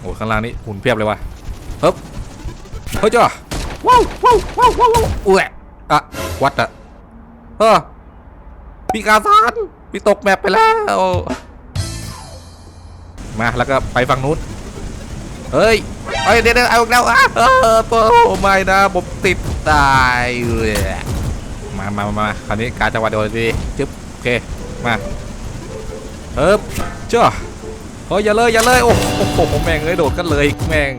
โอ้ข้างล่างนี่หุ่นเพียบเลยว่ะเฮ้ยเฮ้ยจ้าว้าวว้าวว้าวว้าวอุ้ยอะวัดอะเออพี่กาซานพี่ตกแมปไปแล้วมาแล้วก็ไปฝั่งนู้นเฮ้ยเฮ้ยเดี๋ยวเดี๋ยวเอาแล้วอะเออโอ้ไม่นะผมติดตายเลยมามามาคราวนี้การจังหวะเดียวดีจึ๊บโอเคมาเฮ้ยเจ้า เฮ้ยอย่าเลยอย่าเลยโอ้โหแม่งเอ้ยโดดกันเลยแม่ง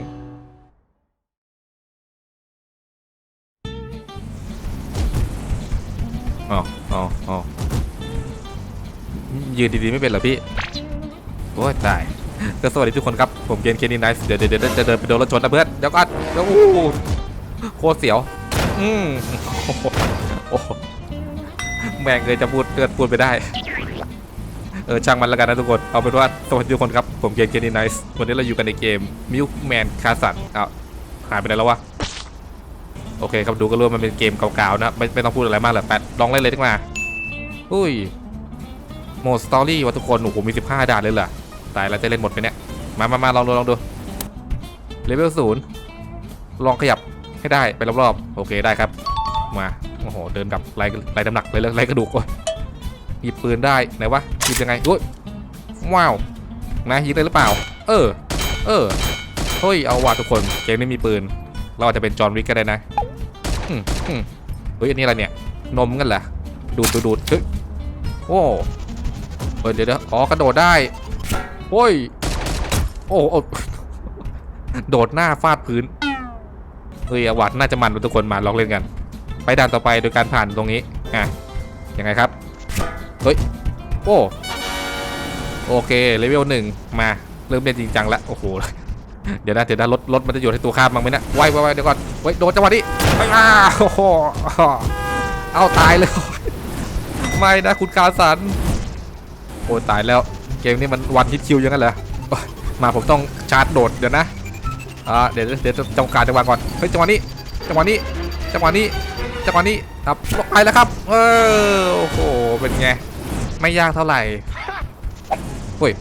อ๋ออ๋ออ๋อยืนดีๆไม่เป็นเหรอพี่โอ้ยตายก็สวัสดีทุกคนครับ ผมเกนเคนนี่ไนส์เดี๋ยวเดี๋ยวจะเดินไปโดนรถชนนะเพื่อนเดี๋ยวก่อนเดี๋ยวโอ้โคตรเสียว อืมโอ้แม่งเลยจะพูดเกิดพูดไปได้ เออช่างมันแล้วกันนะทุกคน เอาเป็นว่าสวัสดีทุกคนครับ ผมเกนเคนนี่ไนส์วันนี้เราอยู่กันในเกมมิวแมนคาสันอ้าวหายไปไหนแล้ววะ โอเคครับดูก็รู้ว่ามันเป็นเกมเก่าๆนะไม่ไม่ต้องพูดอะไรมากหรอกแปดลองเล่นเลยดีกว่าอุ้ยโหมดสตอรี่วะทุกคนโอ้โหมี15ด่านเลยเหรอตายแล้วจะเล่นหมดไหมเนี่ยมามามาลองดูลองดูเลเวลศูนย์ลองขยับให้ได้ไปรอบๆโอเคได้ครับ มาโอ้โหเดินดับไล่ไล่น้ำหนักเลยไล่กระดูกก่อน หยิบปืนได้ไหนวะหยิบยังไงอุ้ยว้าวนะยิงได้หรือเปล่า เออ เออเฮ้ยเอาว่ะทุกคนเกมนี้มีปืน เราอาจจะเป็นจอห์นวิกก็ได้นะอืมอืมเฮ้ยอันนี้อะไรเนี่ย นมกันเหรอดูดดูดดูดเฮ้ยโอ้เฮ้ยเดี๋ยวเดี๋ยวอ๋อกระโดดได้โอ้ยโอ้โอ้โดดหน้าฟาดพื้นเฮ้ยอวัดน่าจะมันทุกคนมาลองเล่นกัน ไปด่านต่อไปโดยการผ่านตรงนี้อะยังไงครับ เฮ้ย โอ้ โอเค เลเวลหนึ่งมา เริ่มเล่นจริงจังแล้วโอ้โห เดี๋ยวนะ เดี๋ยวนะ รถ รถมันจะอยู่ให้ตัวข้ามบ้างไหมนะไว้ไว้ไว้เดี๋ยวก่อนเฮ้ย โดนจังหวะนี้อ้าโอ้โหเอาตายเลย ไม่นะ คุณกาสัน โอ้ตายแล้ว เกมนี้มันวันฮิตคิวอยังงั้นเหรอ มาผมต้องชาร์จโดดเดี๋ยวนะอ่าเดี๋ยวเดี๋ยวจะจังการจังหวะก่อน เฮ้ย จังหวะนี้ จังหวะนี้ จังหวะนี้จังหวะนี้ครับไปแล้วครับ เออ โอ้โห เป็นไง ไม่ยากเท่าไหร่เฮ้ย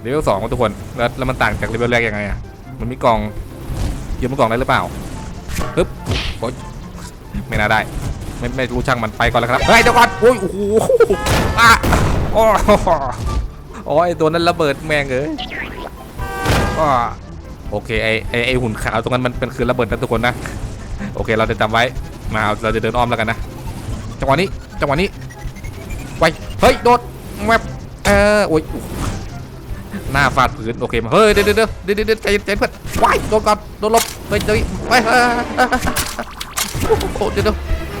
เลเวลสองทุกคน แล้วแล้วมันต่างจากเลเวลแรกยังไงอะ มันมีกล่องยืมมันกล่องได้หรือเปล่าปึ๊บโอ๊ยไม่น่าได้ ไม่ไม่รู้ช่างมันไปก่อนแล้วครับ เฮ้ยเดี๋ยวก่อนโอ้ยโอ้โหอะโอ้โหโอ้ยตัวนั้นระเบิดแมงเอ้ยโอเคไอไอไอหุ่นขาวตรงนั้นมันเป็นคือระเบิดนะทุกคนนะ โอเคเราจะจำไว้ มาเราจะเดินอ้อมแล้วกันนะ จังหวะนี้ จังหวะนี้ ไวเฮ้ยโดดแมปเออโอ้ยหน้าฟาดพื้นโอเคมาเฮ้ยเดี๋ยวเดี๋ยวเดี๋ยวเดี๋ยวเดี๋ยวใจเย็นใจเพื่อนว้ายโดนก่อนโดนลบเฮ้ยเดี๋ยวไปเฮ้ยโอ้เดี๋ยวเดี๋ยว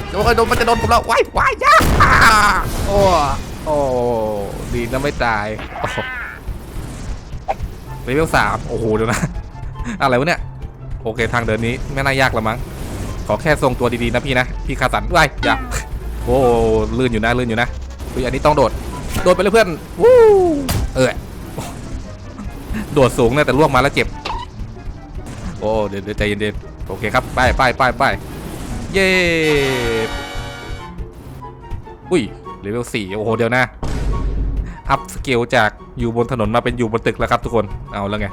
เดี๋ยวโดนมันจะโดนผมแล้วว้ายว้ายยาโอ้โอ้ดีนะไม่ตายโอ้โหเลเวลสามโอ้โหเดี๋ยวนะอะไรวะเนี่ยโอเคทางเดินนี้ไม่น่ายากละมั้งขอแค่ทรงตัวดีๆนะพี่นะพี่คาสันด้วยอย่าโอ้ลื่นอยู่นะลื่นอยู่นะ อุ้ยอันนี้ต้องโดด โดดไปเลยเพื่อนวู้เออโดดสูงนะแต่ล่วงมาแล้วเจ็บ โอ้เดี๋ยวเยวใจเย็นๆโอเคครับไปไปไปไปเย้อุ้ยเลเวลสี่โอ้โหเดี๋ยวนะอัพสเกลจากอยู่บนถนนมาเป็นอยู่บนตึกแล้วครับทุกคนเอาแล้วไง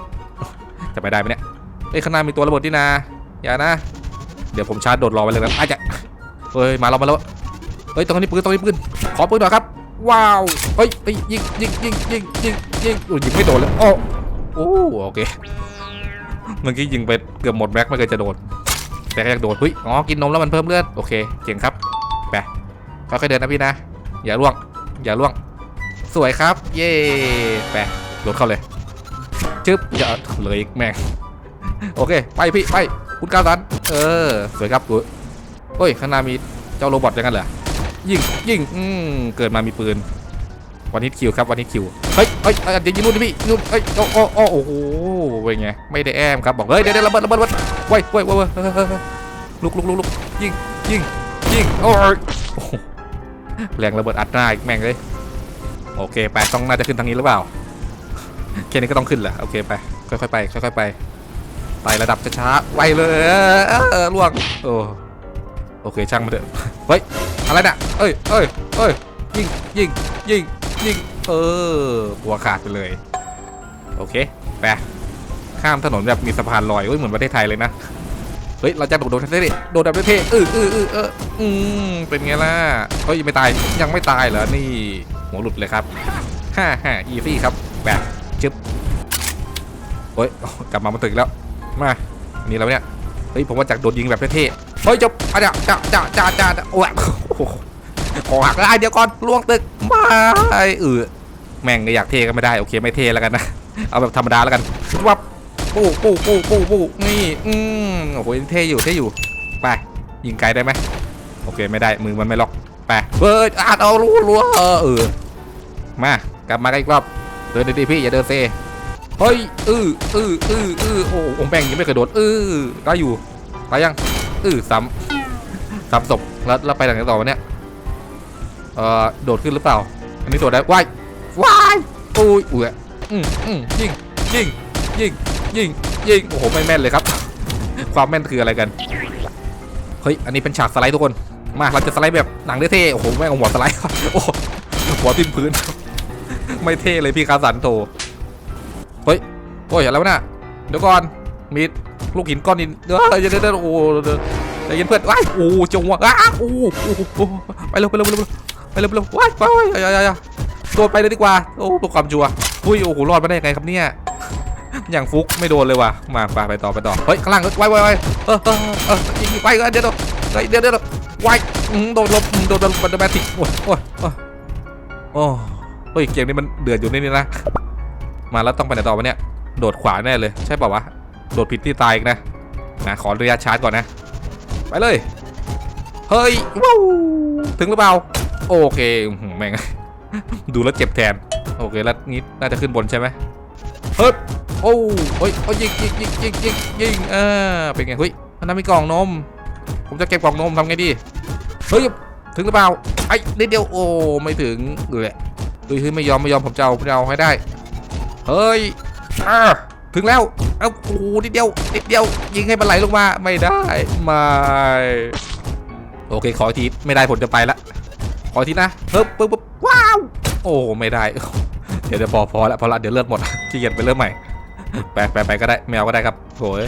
จะไปได้ไหมเนี่ยเอ้ยข้างหน้ามีตัวระเบิดที่นาอย่านะ เดี๋ยวผมชาร์จโดดรอไว้เลยนะอาจจะเฮ้ยมาแล้วมาแล้ว ฮ้ยตรงนี้ปืนตรงนี้ปืนขอปืนหน่อยครับ ว้าวเฮ้ยเฮ้ยยิงยิงยิงยิงยิงยิงอุ้ยยิงไม่โดนเลยโอ้โอ้โอเคเมื่อกี้ยิงไปเกือบหมดแม็กไม่เคยจะโดนแต่ก็ยังโดนเฮ้ยอ๋อกินนมแล้วมันเพิ่มเลือดโอเคเก่งครับไปค่อยๆเดินนะพี่นะ อย่าล่วง อย่าล่วง สวยครับ เย่ไปโดดเข้าเลยชึบอย่าเลยอีกแม่งโอเค ไปพี่ไปคุณกาสันเออสวยครับกูโอ้ยข้างหน้ามีเจ้าโรบอทอย่างนั้นเหรอ ยิงยิงอืมเกิดมามีปืนวันฮิตคิวครับวันฮิตคิวเฮ้ยเฮ้ยเอ้ยเดี๋ยวยิงนู่นดิพี่นู่นเฮ้ยโอ้โอ้โอ้โอ้โหเป็นไงไม่ได้แอมครับบอกเฮ้ยเดี๋ยวเดระเบิดระเบิดระเบิดเว้ยว้ยว้ยเว้ลุกลุกลุกลุกยิงยิงยิงโอ้ยโหแรงระเบิดอัดหน้าอีกแม่งเลยโอเคไปต้องน่าจะขึ้นทางนี้หรือเปล่าแค่นี้ก็ต้องขึ้นแหละโอเคไปค่อยๆไปค่อยๆไปไต่ระดับช้าๆไวเลยล่วงโอ้โอเคช่างมาเถอะ เฮ้ย อะไรน่ะ เอ้ยเอ้ยเอ้ยยิงยิงยิงยิงเออหัวขาดไปเลย โอเคไปข้ามถนนแบบมีสะพานลอยเฮ้ยเหมือนประเทศไทยเลยนะ เฮ้ย เราจะโดดโดดเท่ๆโดดแบบเท่ๆเออเออเออเอออืมเป็นไงล่ะเฮ้ยยังไม่ตายยังไม่ตายเหรอนี่หัวหลุดเลยครับฮ่าฮ่าอีซี่ครับแบบจึ๊บเฮ้ยกลับมามาตึกแล้วมาอันนี่แล้วเนี่ย เฮ้ยผมว่าจากโดดยิงแบบเท่ๆเฮ้ยจบอะจ้าจ้าจ้าจ้าโอ้ยโอ้โหขอหักได้เดี๋ยวก่อนล่วงตึกไม่เออแม่งอยากเท่ก็ไม่ได้โอเคไม่เท่แล้วกันนะเอาแบบธรรมดาแล้วกันวับปูปูปูปูปูนี่อืมโอ้โหเท่อยู่เท่อยู่ไปยิงไกลได้ไหมโอเคไม่ได้มือมันไม่ล็อกไปเฮ้ยอาดเอารู้รู้เออเออมากลับมาอีกรอบเดินดีๆพี่อย่าเดินเซ เฮ้ยอืออืออืออือโอ้โหแม่งยังไม่เคยโดดอือได้อยู่ไปยังอือซ้ำซ้ำศพแล้วแล้วไปไหนต่อวะเนี่ยเอ่อโดดขึ้นหรือเปล่า อันนี้โดดได้ว้ายว้ายอุ้ยอุ้ยอืมอืมยิงยิงยิงยิงยิงโอ้โหไม่แม่นเลยครับ ความแม่นคืออะไรกันเฮ้ยอันนี้เป็นฉากสไลด์ทุกคนมาเราจะสไลด์แบบหนังเท่ๆโอ้โหแม่งเอาหัวสไลด์โอ้โหหัวทิ่มพื้น ไม่เท่เลยพี่คาสันโต โอ้ยอะไรวะน่ะเดี๋ยวก่อนมีลูกหินก้อนนินเดี๋ยวเดี๋ยวเดี๋ยวโอ้เดี๋ยวใจเย็นเพื่อนว้ายโอ้จงวะอ้าโอ้โอ้ไปเร็วไปเร็วไปเร็วไปเร็วไปเร็วว้ายว้ายอย่าอย่าอย่าโดนไปเลยดีกว่าโอ้เพื่อความชัวร์อุ้ยโอ้โหรอดมาได้ยังไงครับเนี่ยอย่างฟุกไม่โดนเลยว่ะมาไปไปต่อไปต่อเฮ้ยข้างล่างไว้ไว้ไว้เออเออเออไปเดี๋ยวเดี๋ยวเดี๋ยวเดี๋ยวเดี๋ยวไว้โดนลบโดนโดนบันดอร์แมติกโอ้ยโอ้ยโอ้เฮ้ยเกมนี้มันเดือดอยู่นี่นี่นะมาแล้วต้องไปไหนต่อวะเนี่ย โดดขวาแน่เลย ใช่ป่าวะ โดดผิดที่ตายนะนะขอระยะชาร์จก่อนนะ ไปเลย เฮ้ยว้าวถึงหรือเปล่า โอเคหือแม่ง ดูแล้วเจ็บแทน โอเค แล้วนี้น่าจะขึ้นบนใช่ไหมเฮ้ยโอ้เฮ้ยโอ้ยยิงยิงยิงยิงยิงยิงเออเป็นไงเฮ้ยมันนั้นมีกล่องนม ผมจะเก็บกล่องนมทำไงดี เฮ้ย ถึงหรือเปล่า ไอ้นิดเดียว โอ้ ไม่ถึงเลยเฮ้ยเฮ้ยไม่ยอม ไม่ยอม ผมจะเอาผมจะเอาให้ได้ เฮ้ย อ่าถึงแล้ว เอ้าโอ้โหนิดเดียว นิดเดียว ยิงให้มันไหลลงมา ไม่ได้ ไม่ โอเค ขอที ไม่ได้ผมจะไปละ ขอทีนะเฮ้ยปึ๊บปึ๊บว้าว โอ้ ไม่ได้ เดี๋ยวเดี๋ยวพอพอละพอละเดี๋ยวเลือดหมดขี้เกียจไปเริ่มใหม่ ไปไปไปก็ได้ไม่เอาก็ได้ครับโอ้ย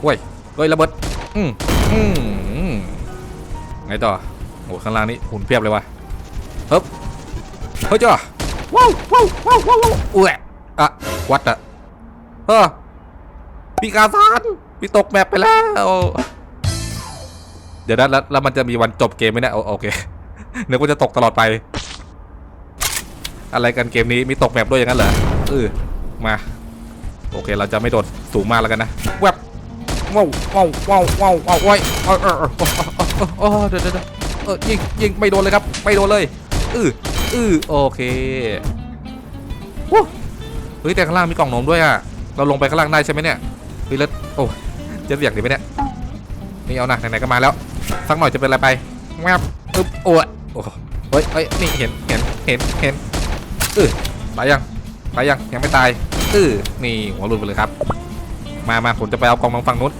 โอ้ยเฮ้ยระเบิด อืมอืมไงต่อโอ้ข้างล่างนี้หุ่นเพียบเลยว่ะเฮ้ยเฮ้ยจ้าว้าวว้าวว้าวว้าวอุ้ย อะวัดอะเออพี่กาซานพี่ตกแมปไปแล้ว เดี๋ยวนะแล้วแล้วมันจะมีวันจบเกมไหมเนี่ยโอโอเนึกว่าจะตกตลอดไป อะไรกันเกมนี้มีตกแมปด้วยอย่างนั้นเหรอเออมา โอเคเราจะไม่โดดสูงมากแล้วกันนะแวบว้าวว้าวว้าวว้าวว้าวว้ายเออเออเออเออเออเออเดี๋ยวเดี๋ยวเดี๋ยวเออยิงยิงไม่โดนเลยครับไม่โดนเลยอืออือโอเควู้ เฮ้ยแต่ข้างล่างมีกล่องนมด้วยอะ เราลงไปข้างล่างได้ใช่ไหมเนี่ย เฮ้ยแล้วโอ้จะเสียงดีไหมเนี่ยนี่เอาหนักไหนๆก็มาแล้ว สักหน่อยจะเป็นอะไรไปแวบอึ๊บโอ้ยโอ้เฮ้ยเฮ้ยนี่เห็นเห็นเห็นเห็นเออตายยังตายยังยังไม่ตายเออนี่หัวหลุดไปเลยครับ มามาผมจะไปเอากล่องมังฝั่งนู้น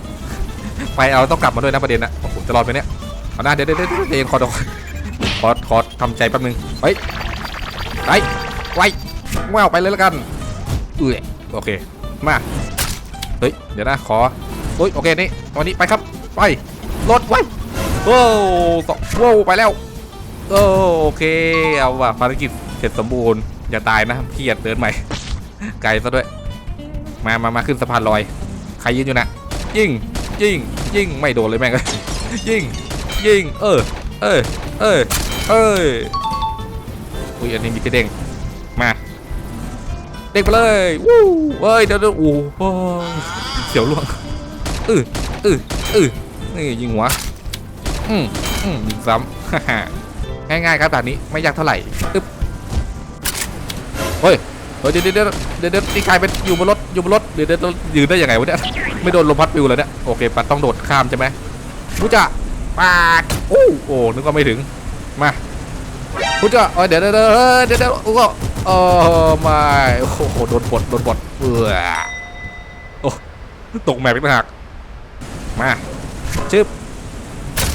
ไปเอาต้องกลับมาด้วยนะประเด็นนะโอ้โหจะรอดไหมเนี่ยเอาหน้าเดี๋ยวเดี๋ยวเดี๋ยวเดี๋ยวขอดอกขอขอทำใจแป๊บนึงไปไปไวว้าวไปเลยแล้วกัน เออโอเค มา เฮ้ย เดี๋ยวนะ ขอเฮ้ย โอเค นี่วันนี้ไปครับ ไปรถไว้โอ้สองโว้ไปแล้ว โอโอเค เอาว่ะภารกิจเสร็จสมบูรณ์ อย่าตายนะเครียดเดินใหม่ ไกลซะด้วย มา มา มาขึ้นสะพานลอย ใครยืนอยู่นะ ยิง ยิง ยิง ไม่โดนเลยแม่งเลยยิง ยิง เออ เออ เออ เอออุ้ย อันนี้มีกระเด้ง เด้งไปเลยวู้เฮ้ยเดี๋ยวโอ้โหเสียวล่วงอืออืออือนี่ยิงหัวอืมอืมยิงซ้ำฮ่าง่ายๆครับแบบนี้ไม่ยากเท่าไหร่อึ๊บเฮ้ยเฮ้ยเดี๋ยวเดี๋ยวเดี๋ยวนี่กลายเป็นอยู่บนรถอยู่บนรถเดี๋ยวเดี๋ยวยืนได้ยังไงวะเนี่ยไม่โดนลมพัดปิวเลยเนี่ยโอเคปัดต้องโดดข้ามใช่ไหมพุจะปาดโอ้โอ้นึกว่าไม่ถึงมาพุจะเออเดี๋ยเดี๋ยวเดี๋ยวเดี๋ยวเดี๋ยวโอ้ เออไม่โอ้โหโดนบดโดนบดเออโอ้ตกแมปอีกต่างหากมาชึบ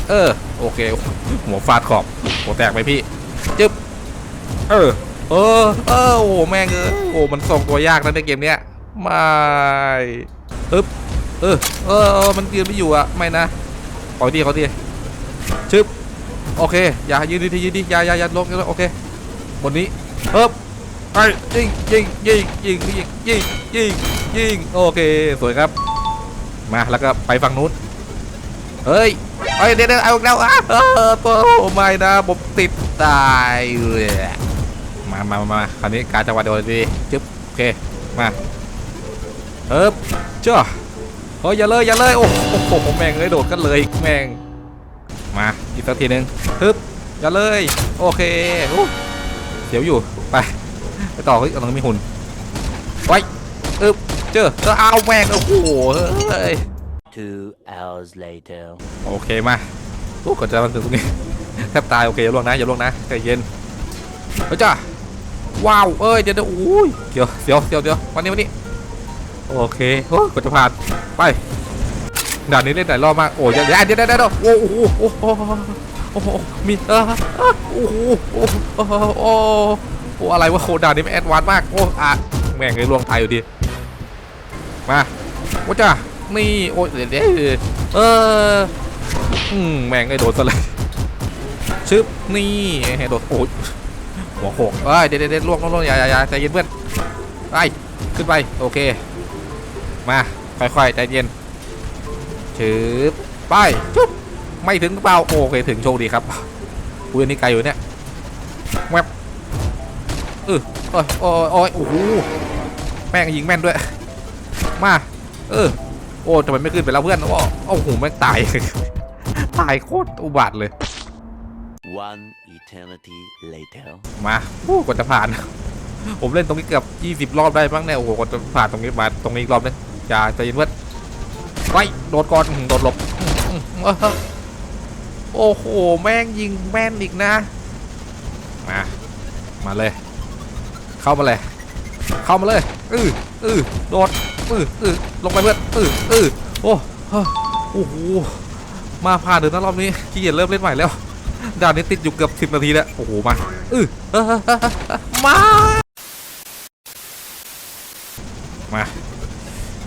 เออโอเคหัวฟาดขอบหัวแตกไปพี่จึ๊บเออเออเออโอ้แม่งเออโอ้มันส่งตัวยากนะในเกมเนี้ยไม่อึ๊บเออเออเออมันยืนไม่อยู่อะไม่นะขอทีขอทีชึบโอเค อย่ายืนดียืนดีอย่าอย่าอย่าลงโอเคบนนี้เอ๊บ ไปยิงยิงยิงยิงยิงยิงยิงยิงโอเคสวยครับ มาแล้วก็ไปฝั่งนู้นเฮ้ยเฮ้ยเดี๋ยวเดี๋ยวเอาอีกแล้วอะเออโอ้ไม่นะผมติดตายเลยมามามาคราวนี้การจังหวะเดียวดีจึ๊บโอเคมาเอ๊บเจ้าเฮ้ยอย่าเลยอย่าเลยโอ้โหแม่งเลยโดดกันเลยแม่งมาอีกสักทีหนึ่งฮึบอย่าเลย โอเคอเดี๋ยวอยู่ไป ไปต่อเฮ้ยตรงนี้มีหุ่นไว้อึ๊บเจอเออเอาแม่งโอ้โหเฮ้ย Two hours later. โอเคมาโอ้ก่อนจะมาถึงตรงนี้แทบตายโอเคอย่าล่วงนะอย่าล่วงนะใจเย็นเฮ้ยจ้าว้าวเอ้ยเดี๋ยวเดี๋ยวอุ้ยเดี๋ยวเดี๋ยวเดี๋ยวเดี๋ยววันนี้วันนี้โอเคโอ้กดจะผ่านไปด่านนี้เล่นหลายรอบมากโอ้ยเดี๋ยวเดี๋ยวเดี๋ยวเดี๋ยวเดี๋ยวโอ้โหโอ้โหโอ้โหมีเออเออโอ้โหโอ้โห โอ้อะไรวะโคดานนี้มันแอดวานมากโอ้อะแม่งเลยลวงตายอยู่ดีมาโอ้จ้านี่โอ้เดี๋ยวเดี๋ยวเอออืมแม่งไอ้โดนซะเลยชึบนี่ไอ้โดนโอ้ยหัวโขกเอ้ยเด็ดเด็ดล่วงล่วงล่วงอย่าอย่าอย่าใจเย็นเพื่อนไปขึ้นไปโอเค มาค่อยๆใจเย็นชึบไปชึบไม่ถึงหรือเปล่าโอเคถึงโชคดีครับอุ้ยนนี้ไกลอยู่เนี่ยแวบ เออโอ้ยโอ้ยโอ้ยโอ้โหแม่งยิงแม่นด้วย มา เออ โอ้ทำไมไม่ขึ้นไปแล้วเพื่อนโอ้โอ้โหแม่งตาย ตายโคตรอุบาทเลย One eternity later. มาโอ้กว่าจะผ่าน ผมเล่นตรงนี้เกือบ20 รอบได้บ้างเนี่ยโอ้โหกว่าจะผ่านตรงนี้มาตรงนี้อีกรอบนึงอย่าใจเย็นเพื่อนไปโดดก่อนอื้อโดดหลบอื้ออื้อโอ้โห แม่งยิงแม่นอีกนะ มา มาเลย เข้ามาเลย เข้ามาเลยอืออือโดดอืออือลงไปเพื่อนอืออือโอ้ฮ้อโอ้โหมาผ่านเดินนะรอบนี้ขี้เกียจเริ่มเล่นใหม่แล้วด่านนี้ติดอยู่เกือบสิบนาทีแล้วโอ้โหมาอือเอมามา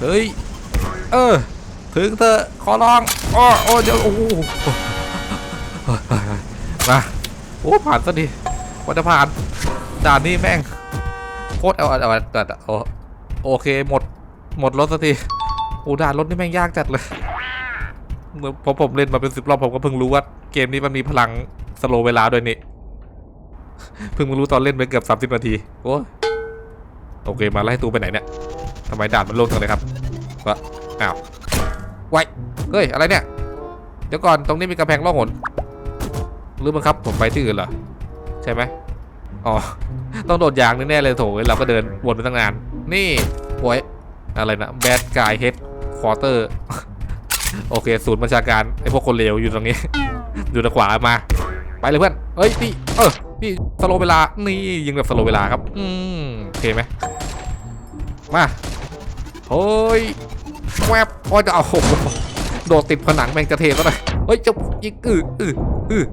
เฮ้ยเออถึงเธอขอร้องอ้อโอ้เดี๋ยวโอ้โหมาโอ้ผ่านซะดีว่าจะผ่านด่านนี้แม่ง โคตรเอาเอาเอาเอาเอโอเคหมดหมดรถสักทีอ้ด่านรถนี่แม่งยากจัดเลยพอผมเล่นมาเป็นสิบรอบผมก็เพิ่งรู้ว่าเกมนี้มันมีพลังสโลเวลาด้วยนี่เพิ่งมารู้ตอนเล่นไปเกือบสามสิบนาทีโอ้โอเคมาไล่ตูไปไหนเนี่ยทำไมด่านมันโล่งจังเลยครับก็อ้าวไว้เฮ้ยอะไรเนี่ยเดี๋ยวก่อนตรงนี้มีกำแพงล่องหนหรือบังครับผมไปที่อื่นเหรอใช่ไหมอ๋อ ต้องโดดยางแน่เลยโถเราก็เดินวนไปตั้งนาน นี่โอ้ยอะไรนะแบดกายเฮดควอเตอร์โอเคศูนย์บัญชาการไอพวกคนเลวอยู่ตรงนี้ อยู่ทางขวามา ไปเลยเพื่อนเฮ้ยนี่เออนี่สโลเวลานี่ยิงแบบสโลเวลาครับ อืมโอเคไหมมาเฮ้ยแวบโอ้ยจะเอาโอ้โดดติดผนังแมงจะเทซะหน่อยเฮ้ยจะยิงอืออืออือ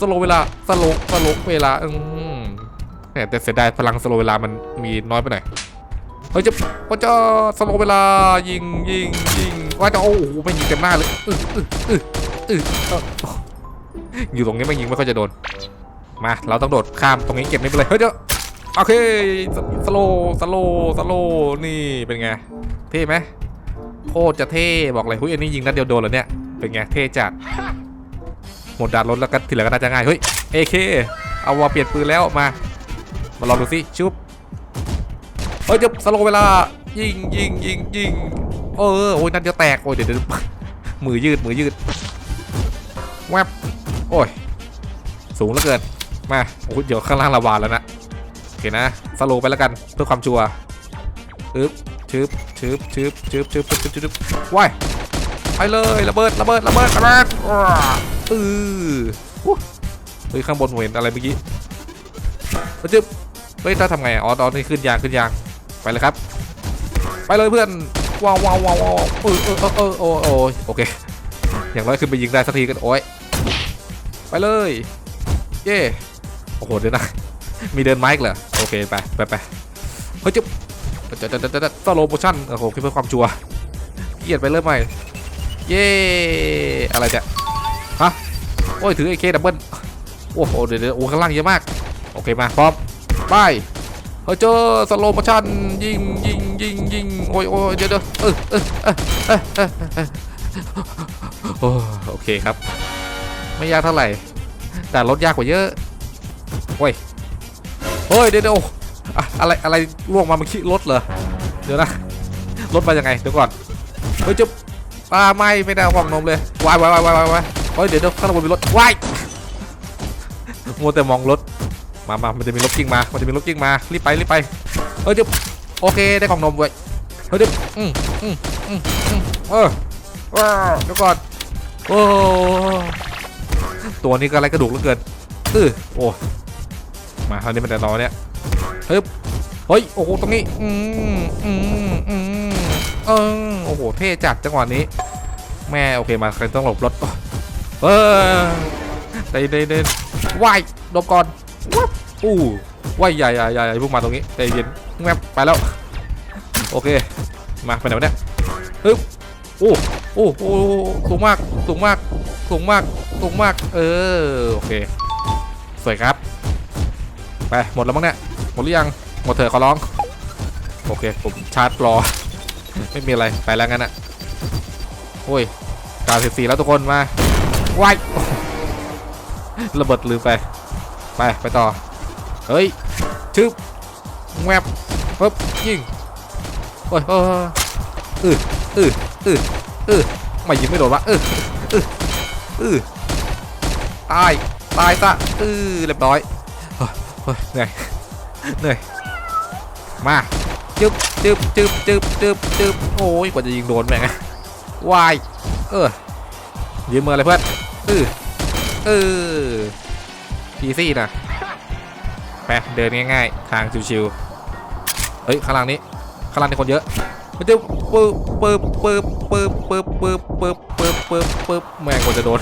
สโลเวลาสโลสโลเวลาอืม แต่เสียดายพลังสโลเวลามันมีน้อยไปหน่อยเฮ้ยจะว่าจะสโลเวลายิงยิงยิงว่าจะโอ้โหไม่ยิงเต็มหน้าเลยอืออืออืออืออยู่ตรงนี้ไม่ยิงไม่ค่อยจะโดนมาเราต้องโดดข้ามตรงนี้เก็บนี้ไปเลยเฮ้ยเดี๋ยวโอเคสโลสโลสโลนี่เป็นไงเท่ไหมโคตรจะเท่บอกเลยหุ้ยอันนี้ยิงนัดเดียวโดนเลยเนี่ยเป็นไงเท่จัดหมดดานรถแล้วก็ทีหลือก็น่าจะง่ายเฮ้ยเอเคเอาว่าเปลี่ยนปืนแล้วมา มาลองดูสิชุบเฮ้ยเดี๋ยวสโลเวลา ยิงยิงยิงยิงเออโอ้ยนัดเดียวแตกโอ้ยเดี๋ยวเดี๋ยวมือยืดมือยืดแวบโอ้ยสูงเหลือเกินมาโอ้ยเดี๋ยวข้างล่างระวานแล้วนะโอเคนะสโลไปแล้วกันเพื่อความชัวร์อึ๊บชึบชึบชึบชึบชึบชึบชึบชึบว้ายไปเลยระเบิดระเบิดระเบิดระเบิดว้าอือเฮ้ยข้างบนเห็นอะไรเมื่อกี้เฮ้ยจึ๊บ เฮ้ยถ้าทำไงอะอ๋อตอนนี้ขึ้นยางขึ้นยางไปเลยครับ ไปเลยเพื่อนว้าวว้าวว้าวเออเออเออเออโอ้โอ้โอเค อย่างน้อยขึ้นไปยิงได้สักทีกันโอ้ยไปเลยเย่โอ้โหเดี๋ยวนะมีเดินไม้อีกเหรอโอเคไปไปไปเฮ้ยจุ๊บสโลโมชั่นโอ้โหเพื่อความชัวร์เกียดไปเริ่มใหม่เย้อะไรเนี่ยฮะโอ้ยถือไอเคดับเบิลโอ้โหเดี๋ยวเดี๋ยวโอ้ข้างล่างเยอะมาก โอเคมาพร้อม ไปเฮ้ยเจอสโลโมชั่นยิงยิงยิงยิงโอ้ยโอ้ยเดี๋ยวเดี๋ยวเออเออเออเออเออเออโอเคครับ ไม่ยากเท่าไหร่ แต่รถยากกว่าเยอะโอ้ยเฮ้ยเดี๋ยวเดี๋ยวอะอะไรอะไรล่วงมาเมื่อกี้รถเหรอเดี๋ยวนะรถมายังไงเดี๋ยวก่อนเฮ้ยจะอ่าไม่ไม่ได้เอากล่องนมเลยวายวายวายวายวายเฮ้ยเดี๋ยวเดี๋ยวข้างบนมีรถวายมัวแต่มองรถ มามามันจะมีรถกิ้งมา มันจะมีรถกิ้งมา รีบไป รีบไปเฮ้ยเดี๋ยวโอเค ได้ของนมด้วยเฮ้ยเดี๋ยวอืมอืมอืมอืมเออเออเดี๋ยวก่อน โอ้ ตัวนี้ก็ไรกระดูกเหลือเกินเออโอ้ มาคราวนี้มันจะรอเนี่ย เฮ้ย เฮ้ย โอ้โห ตรงนี้ อืมอืมอืมเออโอ้โห เท่จัดจังหวะนี้ แม่ โอเค มาใครต้องหลบรถเออเดินเดินเดินว่ายหลบก่อน อู้ว่ายใหญ่ใหญ่ใหญ่พวกมาตรงนี้ใจเย็นแมบไปแล้วโอเคมาไปไหนวะเนี่ยฮึบโอ้โอ้โอ้สูงมากสูงมากสูงมากสูงมาก เออโอเค สวยครับ ไปหมดแล้วมั้งเนี่ยหมดหรือยังหมดเถอะขอร้องโอเคผมชาร์จรอ ไม่มีอะไรไปแล้วงั้นอะโอ้ยกาวสิบสี่แล้วทุกคนมาว้ายระเบิดลืมไป ไป ไปต่อ เฮ้ยชึบแวบปึ๊บยิงโอ้ยเออเออเออเออเออไม่ยิงไม่โดนวะเออเออเออตาย ตายซะเออเรียบร้อยเฮ้ยเฮ้ยเหนื่อยเหนื่อยมาจึ๊บจึ๊บจึ๊บจึ๊บจึ๊บจึ๊บโอ้ยกว่าจะยิงโดนแม่งวายเออยืมมืออะไรเพื่อนเออเออ พีซี่นะไปเดินง่ายๆ ทางชิวๆเฮ้ยข้างล่างนี้ข้างล่างนี่คนเยอะมันจะปึ๊บปึ๊บปึ๊บปึ๊บปึ๊บปึ๊บปึ๊บปึ๊บปึ๊บปึ๊บแม่งกว่าจะโดน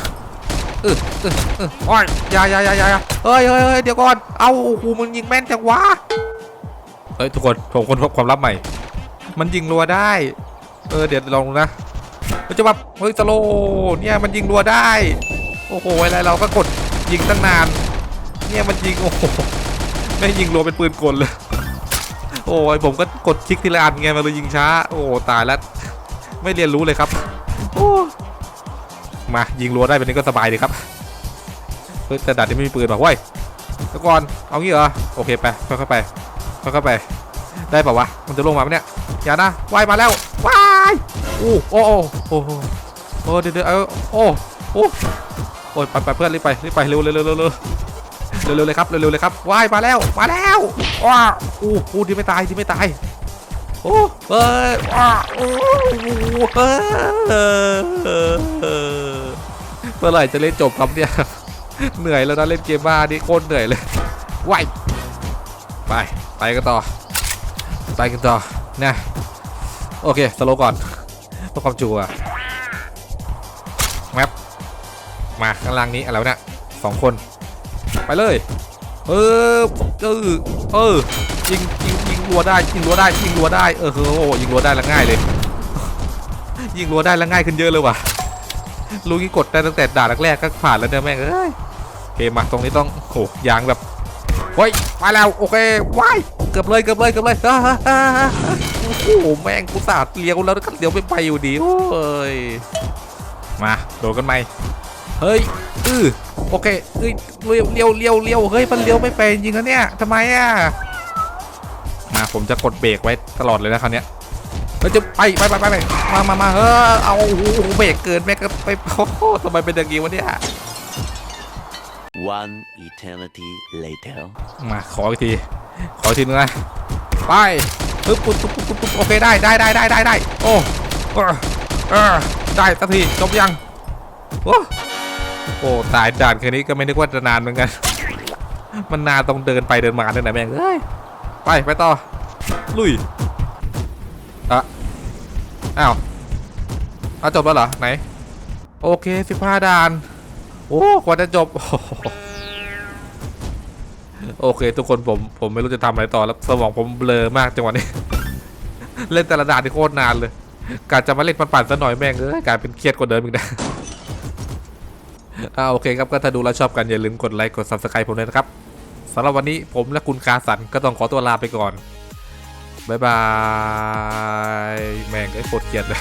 เออเออเออโอ้ยอยายายายายาเฮ้ยเฮ้ยเฮ้ยเดี๋ยวก่อนเอาโอ้โหมึงยิงแม่นจังวะเฮ้ยทุกคนผมคนพบความลับใหม่ มันยิงรัวได้ เออเดี๋ยวลองนะมันจะแบบเฮ้ยสโลเนี่ยมันยิงรัวได้ โอ้โหอะไรเราก็กดยิงตั้งนาน เนี่ยมันยิงโอ้โหไม่ยิงรัวเป็นปืนกลเลย โอ้ยผมก็กดคลิกทีละอันไงมาเลยยิงช้า โอ้ตายแล้ว ไม่เรียนรู้เลยครับมายิงรัวได้แบบนี้ก็สบายดีครับเฮ้ยแต่ดัดนี่ไม่มีปืนหรอกว้ยเดี๋ยวก่อนเอางี้เหรอโอเคไปค่อยๆไปค่อยๆไป ได้ป่าวะมันจะลงมาไหมเนี่ยอย่านะว่ายมาแล้วว่ายโอ้โอ้โอ้โอ้โอ้อเดี๋ยวเดี๋ยวเอาโอ้โอ้โอ้ยไปไปเพื่อนรีบไปรีบไปเร็วเร็วเร็วเร็ว เร็วๆเลยครับเร็วๆเลยครับว่ายมาแล้วมาแล้วว้าอู้อู้ที่ไม่ตายที่ไม่ตายโอ้เฮ้ยว้าโอ้เฮ้ยเมื่อไหร่จะเล่นจบครับเนี่ยเหนื่อยแล้วนะเล่นเกมบ้านี่โคตรเหนื่อยเลยว่ายไปไปกันต่อไปกันต่อนะโอเคสโลก่อนเพื่อความจัวแมปมาข้างล่างนี้อะไรวเนี่ยสองคน ไปเลยเออเออเออยิงยิงยิงรัวได้ยิงรัวได้ยิงรัวได้เออโอ้ยิงรัวได้ล้วง่ายเลย ยิงรัวได้ล้วง่ายขึ้นเยอะเลยว่ะรู้งี้กดได้ตั้งแต่ด่านแรกๆก็ผ่านแล้วเนี่ยแม่งเอ้ยเคมาตรงนี้ต้องโหยางแบบเฮ้ยมาแล้วโอเคว้ายเกือบเลยเกือบเลยเกือบเลยโอ้โหแม่งกูสาดเลี้ยวแล้วก็เลี้ยวไม่ไปอยู่ดีโอ้ยมาโดนกันไหม เฮ้ยอือโอเคเอ้ยเลี้ยวเลี้ยวเลี้ยวเลี้ยวเฮ้ยมันเลี้ยวไม่เป็นจริงนะเนี่ยทำไมอะมาผมจะกดเบรกไว้ตลอดเลยนะคราวเนี้ยเราจะไปไปไปไปไปมามามาเออเอาโอ้โหเบรกเกินแม่งก็ไปโอ้โหทำไมเป็นอย่างงี้วะเนี่ย One eternity later. มาขออีกที ขออีกทีนึงนะไปปึ๊บปึ๊บปึ๊บปึ๊บปึ๊บโอเคได้ได้ได้ได้ได้ได้โอ้เออเออได้สักทีจบยังโอ้ โอ้ตายด่านแค่นี้ก็ไม่นึกว่าจะนานเหมือนกัน มันนานต้องเดินไปเดินมาเนี่ยนะแม่งเอ้ยไปไปต่อ ลุยอะอ้าวอาจบแล้วเหรอ ไหน โอเคสิบห้าด่าน โอ้กว่าจะจบ โอเค ทุกคนผมผมไม่รู้จะทำอะไรต่อแล้วสมองผมเบลอมากจังหวะนี้ เล่นแต่ละด่านที่โคตรนานเลย กาจะมาเล่นปั่นๆซะหน่อยแม่งเอ้ยกลายเป็นเครียดกว่าเดิมอีกนะ อ่าโอเคครับก็ถ้าดูแล้วชอบกันอย่าลืมกดไลค์กด subscribe ผมเลยนะครับสำหรับวันนี้ผมและคุณคาสันก็ต้องขอตัวลาไปก่อนบ๊ายบายแม่งไอ้ยโคตรเกลียดเลย